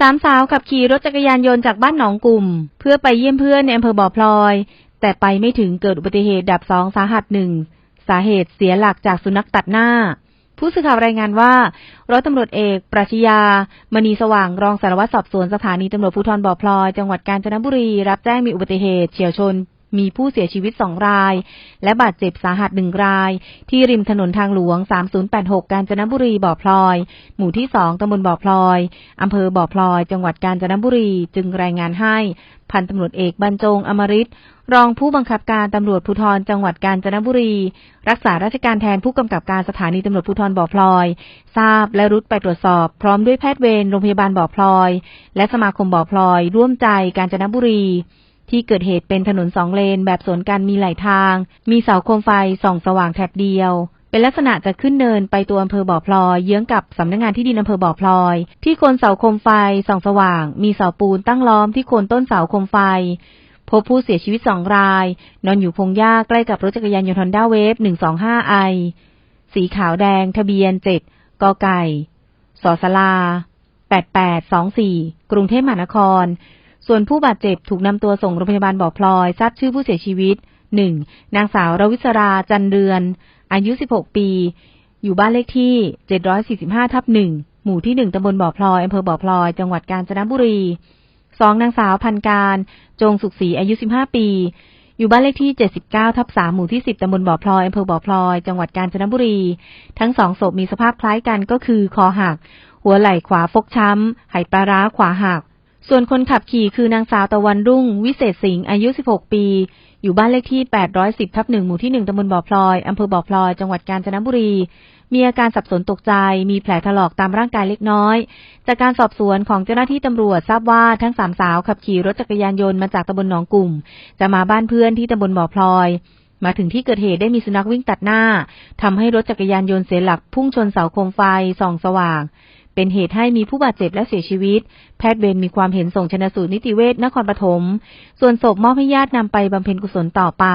สามสาวขับขี่รถจักรยานยนต์จากบ้านหนองกลุ่ม เพื่อไปเยี่ยมเพื่อนในอำเภอบ่อพลอย แต่ไปไม่ถึงเกิดอุบัติเหตุดับสองสาหัสหนึ่งสาเหตุเสียหลักจากสุนัขตัดหน้า ผู้สื่อข่าวรายงานว่าร้อยตำรวจเอก ปรัชญามณีสว่างรองสารวัตรสอบสวนสถานีตำรวจภูธรบ่อพลอยจังหวัดกาญจนบุรี รับแจ้งมีอุบัติเหตุเฉียวชน มีผู้เสียชีวิตสองราย และบาดเจ็บสาหัสหนึ่งราย ที่ริมถนนทางหลวง 3086 กาญจนบุรีบ่อพลอย หมู่ที่ 2ตำบลบ่อพลอยอำเภอบ่อพลอย จังหวัดกาญจนบุรี จึงรายงานให้ พันตำรวจเอกบรรจงอมริตรองผู้บังคับการตำรวจภูธรจังหวัดกาญจนบุรี รักษาราชการแทนผู้กำกับการสถานีตำรวจภูธรบ่อพลอย ทราบและรุดไปตรวจสอบพร้อมด้วยแพทย์เวรโรงพยาบาลบ่อพลอย และสมาคมบ่อพลอย ร่วมใจกาญจนบุรี ที่เกิดเหตุเป็นถนนสองเลนแบบสวนกันมีหลายทาง มีเสาโคมไฟส่องสว่างแถบเดียว เป็นลักษณะจะขึ้นเนินไปตัวอำเภอบ่อพลอย เยื้องกับสำนักงานที่ดินอำเภอบ่อพลอย ที่โคนเสาโคมไฟส่องสว่าง มีเสาปูนตั้งล้อมที่โคนต้นเสาโคมไฟ พบผู้เสียชีวิตสองราย นอนอยู่พงหญ้าใกล้กับรถจักรยานยนต์ฮอนด้าเวฟ125ไอสีขาวแดง ทะเบียน7กไก่สอสลา8824กรุงเทพมหานคร ส่วนผู้บาดเจ็บถูกนำตัวส่งโรงพยาบาลบ่อพลอยทราบชื่อผู้เสียชีวิต 1. นางสาวรวิศราจันเรือน อายุ 16 ปี อยู่บ้านเลขที่ 745 ทับ 1 หมู่ที่ 1ตำบลบ่อพลอยอำเภอบ่อพลอย จังหวัดกาญจนบุรี 2. นางสาวพันการ จงสุขศรีอายุ 15 ปี อยู่บ้านเลขที่ 79 ทับ 3 หมู่ที่ 10ตำบลบ่อพลอยอำเภอบ่อพลอย จังหวัดกาญจนบุรี ทั้งสองศพมีสภาพคล้ายกันก็คือคอหัก หัวไหล่ขวาฟกช้ำไหปลาร้าขวาหัก ส่วนคนขับขี่คือนางสาวตะวันรุ่ง วิเศษสิงห์อายุ 16 ปี อยู่บ้านเลขที่ 810 ทับ1หมู่ที่ 1ตำบลบ่อพลอย อำเภอบ่อพลอย จังหวัดกาญจนบุรี มีอาการสับสนตกใจ มีแผลถลอกตามร่างกายเล็กน้อย จากการสอบสวนของเจ้าหน้าที่ตำรวจทราบว่าทั้งสามสาวขับขี่รถจักรยานยนต์มาจากตำบลหนองกลุ่ม จะมาบ้านเพื่อนที่ตำบลบ่อพลอยมาถึงที่เกิดเหตุได้มีสุนัขวิ่งตัดหน้าทำให้รถจักรยานยนต์เสียหลักพุ่งชนเสาโคมไฟส่องสว่าง เป็นเหตุให้มีผู้บาดเจ็บและเสียชีวิต แพทย์เวรมีความเห็นส่งชนะสูตรนิติเวชนครปฐม ส่วนศพมอบให้ญาตินำไปบำเพ็ญกุศลต่อไป